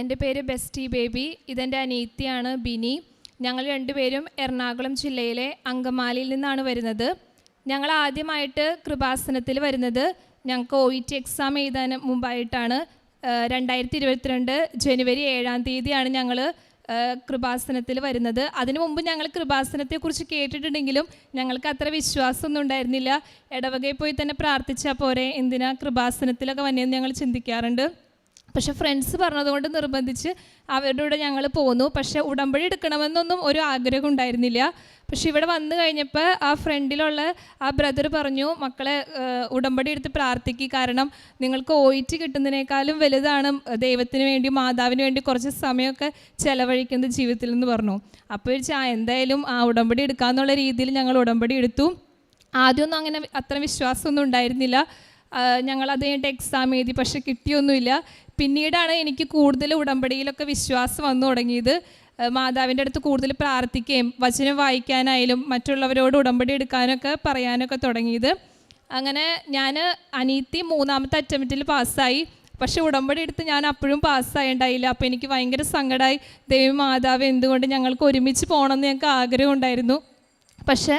എന്റെ പേര് bestie baby. ഇതെന്റെ അനീത്തിയാണ് ബിനി. ഞങ്ങൾ രണ്ടുപേരും എറണാകുളം ജില്ലയിലെ അങ്കമാലിയിൽ നിന്നാണ് വരുന്നത്. ഞങ്ങൾ ആദ്യമായിട്ട് കൃപാസനത്തിൽ വരുന്നത്. ഞങ്ങൾക്ക് ഒ ഇ ടി എക്സാം എഴുതാൻ മുമ്പായിട്ടാണ്. രണ്ടായിരത്തി ഇരുപത്തിരണ്ട് ജനുവരി ഏഴാം തീയതിയാണ് ഞങ്ങൾ കൃപാസനത്തിൽ വരുന്നത്. അതിനു മുമ്പ് ഞങ്ങൾ കൃപാസനത്തെക്കുറിച്ച് കേട്ടിട്ടുണ്ടെങ്കിലും ഞങ്ങൾക്ക് അത്ര വിശ്വാസമൊന്നും ഉണ്ടായിരുന്നില്ല. ഇടവകയിൽ പോയി തന്നെ പ്രാർത്ഥിച്ചാൽ പോരെ. എന്തിനാ കൃപാസനത്തിലൊക്കെ വന്നതെന്ന് ഞങ്ങൾ ചിന്തിക്കാറുണ്ട്. പക്ഷെ ഫ്രണ്ട്സ് പറഞ്ഞതുകൊണ്ട് നിർബന്ധിച്ച് അവരുടെ കൂടെ ഞങ്ങൾ പോന്നു. പക്ഷെ ഉടമ്പടി എടുക്കണമെന്നൊന്നും ഒരു ആഗ്രഹം ഉണ്ടായിരുന്നില്ല. പക്ഷെ ഇവിടെ വന്നു കഴിഞ്ഞപ്പോൾ ആ ഫ്രണ്ടിലുള്ള ആ ബ്രദർ പറഞ്ഞു മക്കളെ ഉടമ്പടി എടുത്ത് പ്രാർത്ഥിക്കുക കാരണം നിങ്ങൾക്ക് ഓയിറ്റ് കിട്ടുന്നതിനേക്കാളും വലുതാണ്. ദൈവത്തിന് വേണ്ടി മാതാവിന് വേണ്ടി കുറച്ച് സമയമൊക്കെ ചെലവഴിക്കുന്നത് ജീവിതത്തിൽ എന്ന് പറഞ്ഞു. അപ്പോൾ ആ എന്തായാലും ആ ഉടമ്പടി എടുക്കാന്നുള്ള രീതിയിൽ ഞങ്ങൾ ഉടമ്പടി എടുത്തു. ആദ്യമൊന്നും അങ്ങനെ അത്ര വിശ്വാസമൊന്നും ഉണ്ടായിരുന്നില്ല. ആ, അത് കഴിഞ്ഞിട്ട് എക്സാം എഴുതി പക്ഷെ കിട്ടിയൊന്നുമില്ല. പിന്നീടാണ് എനിക്ക് കൂടുതൽ ഉടമ്പടിയിലൊക്കെ വിശ്വാസം വന്നു തുടങ്ങിയത്. മാതാവിന്റെ അടുത്ത് കൂടുതൽ പ്രാർത്ഥിക്കുകയും വചനം വായിക്കാനായാലും മറ്റുള്ളവരോട് ഉടമ്പടി എടുക്കാനൊക്കെ പറയാനൊക്കെ തുടങ്ങിയത്. അങ്ങനെ ഞാൻ അനീത്തി മൂന്നാമത്തെ അറ്റംപ്റ്റിൽ പാസ്സായി. പക്ഷെ ഉടമ്പടി എടുത്ത് ഞാൻ അപ്പോഴും പാസ്സായിണ്ടായില്ല. അപ്പോൾ എനിക്ക് ഭയങ്കര സങ്കടമായി. ദൈവം മാതാവ് എന്തുകൊണ്ട് ഞങ്ങൾക്ക് ഒരുമിച്ച് പോകണമെന്ന് ഞങ്ങൾക്ക് ആഗ്രഹം ഉണ്ടായിരുന്നു പക്ഷേ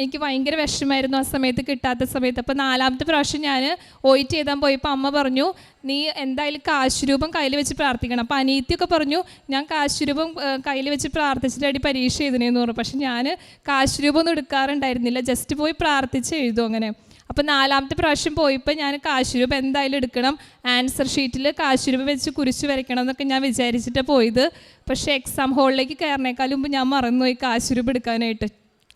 എനിക്ക് ഭയങ്കര വിഷമായിരുന്നു ആ സമയത്ത് കിട്ടാത്ത സമയത്ത്. അപ്പോൾ നാലാമത്തെ പ്രാവശ്യം ഞാൻ ഓയിറ്റ് ചെയ്താൽ പോയപ്പോൾ അമ്മ പറഞ്ഞു നീ എന്തായാലും കാശുരൂപം കയ്യിൽ വെച്ച് പ്രാർത്ഥിക്കണം. അപ്പോൾ അനീത്തിയൊക്കെ പറഞ്ഞു ഞാൻ കാശുരൂപം കയ്യിൽ വെച്ച് അടി പരീക്ഷ എഴുതണേന്ന് പറഞ്ഞു. പക്ഷെ ഞാൻ കാശുരൂപം ഒന്നും എടുക്കാറുണ്ടായിരുന്നില്ല ജസ്റ്റ് പോയി പ്രാർത്ഥിച്ച് എഴുതും അങ്ങനെ. അപ്പോൾ നാലാമത്തെ പ്രാവശ്യം പോയപ്പോൾ ഞാൻ കാശുരൂപം എന്തായാലും എടുക്കണം ആൻസർ ഷീറ്റിൽ കാശുരൂപം വെച്ച് കുരിശ് വരയ്ക്കണം എന്നൊക്കെ ഞാൻ വിചാരിച്ചിട്ടാണ് പോയത്. പക്ഷേ എക്സാം ഹോളിലേക്ക് കയറിനേക്കാളും മുമ്പ് ഞാൻ മറന്നുപോയി കാശുരൂപം എടുക്കാനായിട്ട്.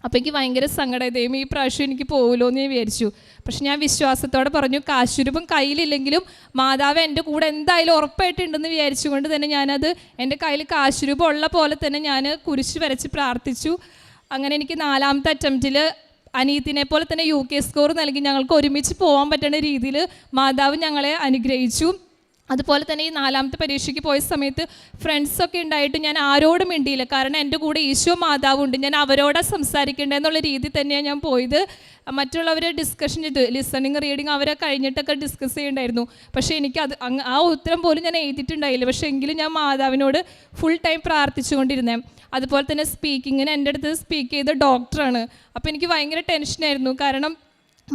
അപ്പോൾ എനിക്ക് ഭയങ്കര സങ്കടമായി ദൈവം ഈ പ്രാവശ്യം എനിക്ക് പോകുമല്ലോ എന്ന് വിചാരിച്ചു. പക്ഷെ ഞാൻ വിശ്വാസത്തോടെ പറഞ്ഞു കാശുരൂപം കയ്യിലില്ലെങ്കിലും മാതാവ് എന്റെ കൂടെ എന്തായാലും ഉറപ്പായിട്ടുണ്ടെന്ന് വിചാരിച്ചുകൊണ്ട് തന്നെ ഞാനത് എന്റെ കയ്യിൽ കാശുരൂപം ഉള്ള പോലെ തന്നെ ഞാൻ കുരിശ് വരച്ച് പ്രാർത്ഥിച്ചു. അങ്ങനെ എനിക്ക് നാലാമത്തെ അറ്റംപ്റ്റിൽ അനീത്തിനെ പോലെ തന്നെ യു കെ സ്കോർ നൽകി ഞങ്ങൾക്ക് ഒരുമിച്ച് പോകാൻ പറ്റുന്ന രീതിയിൽ മാതാവ് ഞങ്ങളെ അനുഗ്രഹിച്ചു. അതുപോലെ തന്നെ ഈ നാലാമത്തെ പരീക്ഷയ്ക്ക് പോയ സമയത്ത് ഫ്രണ്ട്സൊക്കെ ഉണ്ടായിട്ട് ഞാൻ ആരോടും മിണ്ടിയില്ല. കാരണം എന്റെ കൂടെ ഈശോ മാതാവുണ്ട്. ഞാൻ അവരോടാ സംസാരിക്കേണ്ടത് എന്നുള്ള രീതി തന്നെയാണ് ഞാൻ പോയത്. മറ്റുള്ളവരെ ഡിസ്കഷൻ ചെയ്ത് ലിസണിങ് റീഡിങ് അവരെ കഴിഞ്ഞിട്ടൊക്കെ ഡിസ്കസ് ചെയ്യണ്ടായിരുന്നു. പക്ഷേ എനിക്ക് അത് ആ ഉത്തരം പോലും ഞാൻ എഴുതിയിട്ടുണ്ടായില്ല. പക്ഷേ എങ്കിലും ഞാൻ മാതാവിനോട് ഫുൾ ടൈം പ്രാർത്ഥിച്ചുകൊണ്ടിരുന്നേ. അതുപോലെ തന്നെ സ്പീക്കിങ്ങിന് എന്റെ അടുത്ത് സ്പീക്ക് ചെയ്ത ഡോക്ടറാണ് അപ്പോൾ എനിക്ക് ഭയങ്കര ടെൻഷനായിരുന്നു കാരണം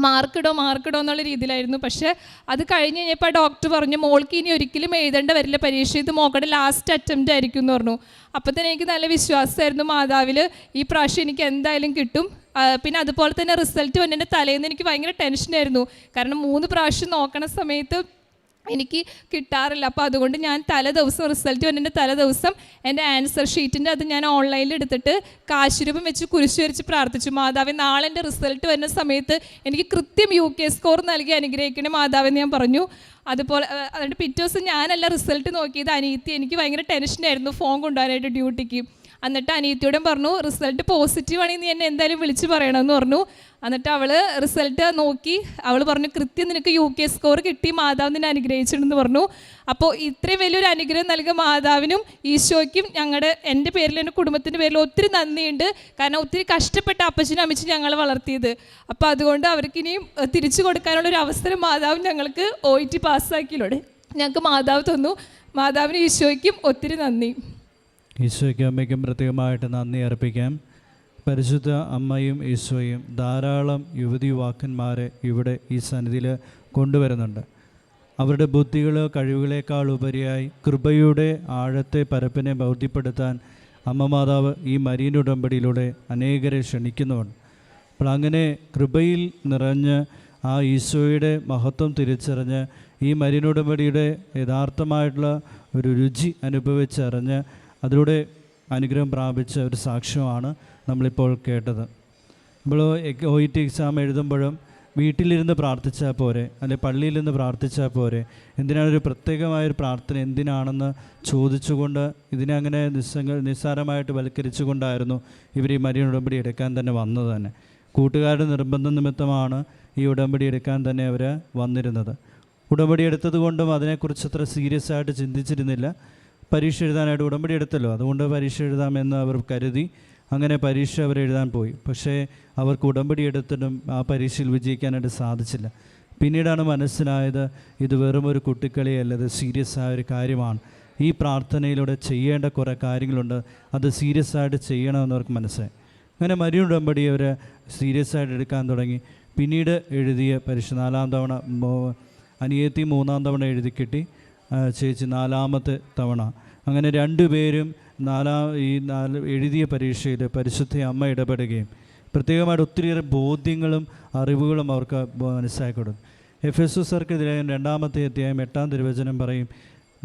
മാർക്കിടോ മാർക്കിടോ എന്നുള്ള രീതിയിലായിരുന്നു. പക്ഷേ അത് കഴിഞ്ഞ് കഴിഞ്ഞപ്പോൾ ഡോക്ടർ പറഞ്ഞു മോൾക്ക് ഇനി ഒരിക്കലും എഴുതേണ്ട വരില്ല. പരീക്ഷ ഇത് മോക്കടെ ലാസ്റ്റ് അറ്റംപ്റ്റ് ആയിരിക്കും എന്ന് പറഞ്ഞു. അപ്പോൾ തന്നെ എനിക്ക് നല്ല വിശ്വാസമായിരുന്നു മാതാവിൽ ഈ പ്രാവശ്യം എനിക്ക് എന്തായാലും കിട്ടും. പിന്നെ അതുപോലെ തന്നെ റിസൾട്ട് വന്നതിന്റെ തലേന്ന് എനിക്ക് ഭയങ്കര ടെൻഷനായിരുന്നു കാരണം മൂന്ന് പ്രാവശ്യം നോക്കണ സമയത്ത് എനിക്ക് കിട്ടാറില്ല. അപ്പോൾ അതുകൊണ്ട് ഞാൻ തലേ ദിവസം റിസൾട്ട് വന്നിന്റെ തലേ ദിവസം എന്റെ ആൻസർ ഷീറ്റിന്റെ അത് ഞാൻ ഓൺലൈനിൽ എടുത്തിട്ട് കാശുരൂപം വെച്ച് കുരിശു വരച്ച് പ്രാർത്ഥിച്ചു. മാതാവെ നാളെ എന്റെ റിസൾട്ട് വരുന്ന സമയത്ത് എനിക്ക് കൃത്യം യു കെ സ്കോർ നൽകി അനുഗ്രഹിക്കണേ മാതാവെന്ന് ഞാൻ പറഞ്ഞു. അതുപോലെ അതുകൊണ്ട് പിറ്റേ ദിവസം ഞാനല്ല റിസൾട്ട് നോക്കിയത് അനീത്തി എനിക്ക് ഭയങ്കര ടെൻഷനായിരുന്നു ഫോൺ കൊണ്ടുപോകാനായിട്ട് ഡ്യൂട്ടിക്ക് എന്നിട്ട് അനീത്തിയോടും പറഞ്ഞു റിസൾട്ട് പോസിറ്റീവ് ആണെങ്കിൽ നീ എന്നെ എന്തായാലും വിളിച്ച് പറയണമെന്ന് പറഞ്ഞു. എന്നിട്ട് അവൾ റിസൾട്ട് നോക്കി അവൾ പറഞ്ഞു കൃത്യം നിനക്ക് യു കെ സ്കോർ കിട്ടി മാതാവ് നിന്നെ അനുഗ്രഹിച്ചിട്ടുണ്ടെന്ന് പറഞ്ഞു. അപ്പോൾ ഇത്രയും വലിയൊരു അനുഗ്രഹം നൽകിയ മാതാവിനും ഈശോയ്ക്കും ഞങ്ങളുടെ എന്റെ പേരിൽ എന്റെ കുടുംബത്തിന്റെ പേരിൽ ഒത്തിരി നന്ദിയുണ്ട്. കാരണം ഒത്തിരി കഷ്ടപ്പെട്ട അപ്പച്ചനും അമ്മച്ചും ഞങ്ങൾ വളർത്തിയത്. അപ്പോൾ അതുകൊണ്ട് അവർക്ക് ഇനിയും തിരിച്ചു കൊടുക്കാനുള്ള ഒരു അവസരം മാതാവ് ഞങ്ങൾക്ക് ഒ ഇ ടി പാസ്സാക്കിയിലൂടെ ഞങ്ങൾക്ക് മാതാവ് തന്നു. മാതാവിന് ഈശോയ്ക്കും ഒത്തിരി നന്ദി. ഈശോയ്ക്കും അമ്മയ്ക്കും പ്രത്യേകമായിട്ട് നന്ദി അർപ്പിക്കാം. പരിശുദ്ധ അമ്മയും ഈശോയും ധാരാളം യുവതി യുവാക്കന്മാരെ ഇവിടെ ഈ സന്നിധിയിൽ കൊണ്ടുവരുന്നുണ്ട്. അവരുടെ ബുദ്ധികൾ കഴിവുകളേക്കാൾ ഉപരിയായി കൃപയുടെ ആഴത്തെ പരപ്പിനെ ബൗദ്ധ്യപ്പെടുത്താൻ അമ്മ മാതാവ് ഈ മരീൻ ഉടമ്പടിയിലൂടെ അനേകരെ ക്ഷണിക്കുന്നുണ്ട് അപ്പോൾ അങ്ങനെ കൃപയിൽ നിറഞ്ഞ് ആ ഈശോയുടെ മഹത്വം തിരിച്ചറിഞ്ഞ് ഈ മരീൻ ഉടമ്പടിയുടെ യഥാർത്ഥമായിട്ടുള്ള ഒരു രുചി അനുഭവിച്ചറിഞ്ഞ് അതിലൂടെ അനുഗ്രഹം പ്രാപിച്ച ഒരു സാക്ഷ്യമാണ് നമ്മളിപ്പോൾ കേട്ടത്. നമ്മൾ ഒ ഇ ടി എക്സാം എഴുതുമ്പോഴും വീട്ടിലിരുന്ന് പ്രാർത്ഥിച്ചാൽ പോരെ അല്ലെങ്കിൽ പള്ളിയിലിരുന്ന് പ്രാർത്ഥിച്ചാൽ പോരെ. എന്തിനാണ് ഒരു പ്രത്യേകമായൊരു പ്രാർത്ഥന? എന്തിനാണെന്ന് ചോദിച്ചുകൊണ്ട് ഇതിനെ അങ്ങനെ നിസ്സംഗ നിസ്സാരമായിട്ട് വൽക്കരിച്ചുകൊണ്ടായിരുന്നു ഇവർ ഈ മരിയൻ ഉടമ്പടി എടുക്കാൻ തന്നെ വന്നത് തന്നെ. കൂട്ടുകാരുടെ നിർബന്ധ നിമിത്തമാണ് ഈ ഉടമ്പടി എടുക്കാൻ തന്നെ അവർ വന്നിരുന്നത്. ഉടമ്പടി എടുത്തത് കൊണ്ടും അതിനെക്കുറിച്ച് അത്ര സീരിയസ് ആയിട്ട് ചിന്തിച്ചിരുന്നില്ല. പരീക്ഷ എഴുതാനായിട്ട് ഉടമ്പടി എടുത്തല്ലോ. അതുകൊണ്ട് പരീക്ഷ എഴുതാമെന്ന് അവർ കരുതി അങ്ങനെ പരീക്ഷ അവർ എഴുതാൻ പോയി. പക്ഷേ അവർക്ക് ഉടമ്പടി എടുത്തിട്ടും ആ പരീക്ഷയിൽ വിജയിക്കാനായിട്ട് സാധിച്ചില്ല. പിന്നീടാണ് മനസ്സിലായത് ഇത് വെറും ഒരു കുട്ടിക്കളിയല്ല ഇത് സീരിയസ് ആയ ഒരു കാര്യമാണ്. ഈ പ്രാർത്ഥനയിലൂടെ ചെയ്യേണ്ട കുറേ കാര്യങ്ങളുണ്ട്. അത് സീരിയസ് ആയിട്ട് ചെയ്യണമെന്ന് അവർക്ക് മനസ്സിലായി. അങ്ങനെ മരിയ ഉടമ്പടി അവർ സീരിയസ് ആയിട്ട് എടുക്കാൻ തുടങ്ങി. പിന്നീട് എഴുതിയ പരീക്ഷ നാലാം തവണ അനിയത്തി മൂന്നാം തവണ എഴുതി കിട്ടി. ചേച്ചി നാലാമത്തെ തവണ. അങ്ങനെ രണ്ടുപേരും നാലാം ഈ നാല് എഴുതിയ പരീക്ഷയിൽ പരിശുദ്ധ അമ്മ ഇടപെടുകയും പ്രത്യേകമായിട്ട് ഒത്തിരിയേറെ ബോധ്യങ്ങളും അറിവുകളും അവർക്ക് മനസ്സിലാക്കിക്കൊടുക്കും എഫ് എസ് സർക്കെതിരെ രണ്ടാമത്തെ അധ്യായം എട്ടാം തിരുവചനം പറയും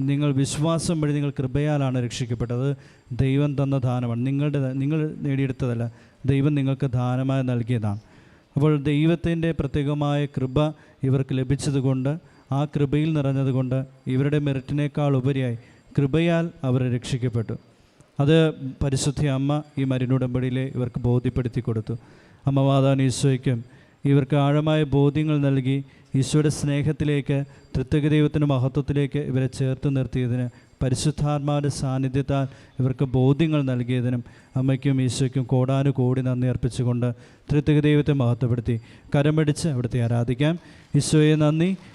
നിങ്ങൾ വിശ്വാസം വഴി നിങ്ങൾ കൃപയാലാണ് രക്ഷിക്കപ്പെട്ടത്. ദൈവം തന്ന ദാനമാണ്. നിങ്ങളുടെ നിങ്ങൾ നേടിയെടുത്തതല്ല. ദൈവം നിങ്ങൾക്ക് ദാനമായി നൽകിയതാണ്. അപ്പോൾ ദൈവത്തിന്റെ പ്രത്യേകമായ കൃപ ഇവർക്ക് ലഭിച്ചതുകൊണ്ട് ആ കൃപയിൽ നിറഞ്ഞതുകൊണ്ട് ഇവരുടെ മെറിറ്റിനേക്കാൾ ഉപരിയായി കൃപയാൽ അവരെ രക്ഷിക്കപ്പെട്ടു. അത് പരിശുദ്ധ അമ്മ ഈ മരുന്നുടമ്പടിയിലെ ഇവർക്ക് ബോധ്യപ്പെടുത്തി കൊടുത്തു. അമ്മ മാതാൻ ഈശോയ്ക്കും ഇവർക്ക് ആഴമായ ബോധ്യങ്ങൾ നൽകി ഈശോയുടെ സ്നേഹത്തിലേക്ക് തൃത്വക ദൈവത്തിന്റെ മഹത്വത്തിലേക്ക് ഇവരെ ചേർത്ത് നിർത്തിയതിന് പരിശുദ്ധാത്മാവിന്റെ സാന്നിധ്യത്താൽ ഇവർക്ക് ബോധ്യങ്ങൾ നൽകിയതിനും അമ്മയ്ക്കും ഈശോയ്ക്കും കോടാനുകോടി നന്ദി അർപ്പിച്ചുകൊണ്ട് തൃത്വക ദൈവത്തെ മഹത്വപ്പെടുത്തി കരമടിച്ച് അവിടുത്തെ ആരാധിക്കാം. ഈശോയെ നന്ദി.